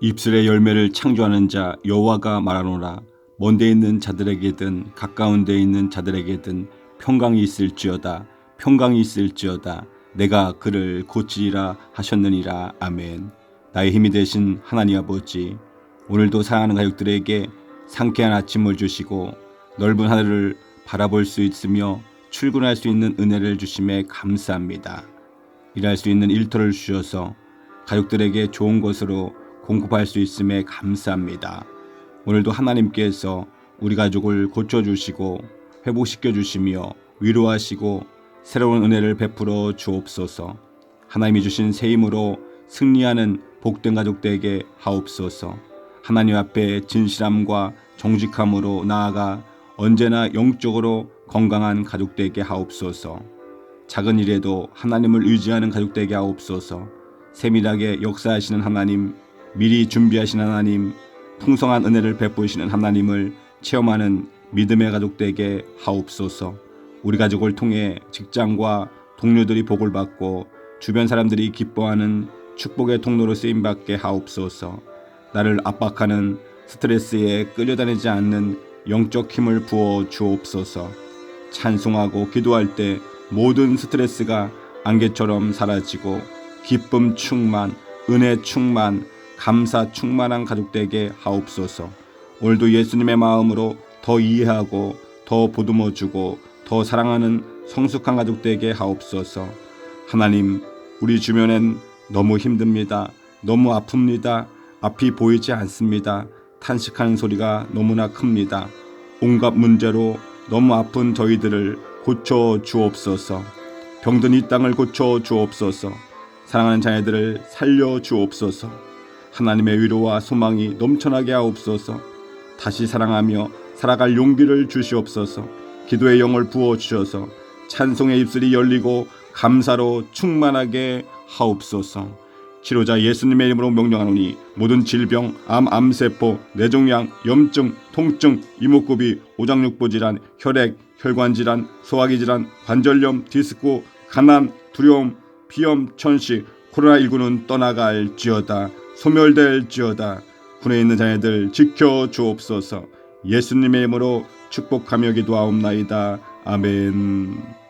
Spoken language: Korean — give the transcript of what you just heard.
입술의 열매를 창조하는 자 여호와가 말하노라. 먼데 있는 자들에게든 가까운 데 있는 자들에게든 평강이 있을지어다. 평강이 있을지어다. 내가 그를 고치리라 하셨느니라. 아멘. 나의 힘이 되신 하나님 아버지 오늘도 사랑하는 가족들에게 상쾌한 아침을 주시고 넓은 하늘을 바라볼 수 있으며 출근할 수 있는 은혜를 주심에 감사합니다. 일할 수 있는 일터를 주셔서 가족들에게 좋은 것으로 공급할 수 있음에 감사합니다. 오늘도 하나님께서 우리 가족을 고쳐주시고 회복시켜 주시며 위로하시고 새로운 은혜를 베풀어 주옵소서. 하나님이 주신 새 힘으로 승리하는 복된 가족 되게 하옵소서. 하나님 앞에 진실함과 정직함으로 나아가 언제나 영적으로 건강한 가족 되게 하옵소서. 작은 일에도 하나님을 의지하는 가족 되게 하옵소서. 세밀하게 역사하시는 하나님, 미리 준비하신 하나님, 풍성한 은혜를 베푸시는 하나님을 체험하는 믿음의 가족 되게 하옵소서. 우리 가족을 통해 직장과 동료들이 복을 받고 주변 사람들이 기뻐하는 축복의 통로로 쓰임 받게 하옵소서. 나를 압박하는 스트레스에 끌려다니지 않는 영적 힘을 부어 주옵소서. 찬송하고 기도할 때 모든 스트레스가 안개처럼 사라지고 기쁨 충만, 은혜 충만, 감사 충만한 가족 되게 하옵소서. 오늘도 예수님의 마음으로 더 이해하고 더 보듬어 주고 더 사랑하는 성숙한 가족 되게 하옵소서. 하나님, 우리 주변엔 너무 힘듭니다. 너무 아픕니다. 앞이 보이지 않습니다. 탄식하는 소리가 너무나 큽니다. 온갖 문제로 너무 아픈 저희들을 고쳐 주옵소서. 병든 이 땅을 고쳐 주옵소서. 사랑하는 자녀들을 살려 주옵소서. 하나님의 위로와 소망이 넘쳐나게 하옵소서. 다시 사랑하며 살아갈 용기를 주시옵소서. 기도의 영을 부어 주셔서 찬송의 입술이 열리고 감사로 충만하게 하옵소서. 치료자 예수님의 이름으로 명령하노니 모든 질병, 암, 암세포, 뇌종양, 염증, 통증, 이목구비, 오장육부 질환, 혈액, 혈관 질환, 소화기 질환, 관절염, 디스코, 가난, 두려움, 비염, 천식, 코로나19는 떠나갈지어다. 소멸될지어다. 군에 있는 자녀들 지켜 주옵소서. 예수님의 이름으로 축복하며 기도하옵나이다. 아멘.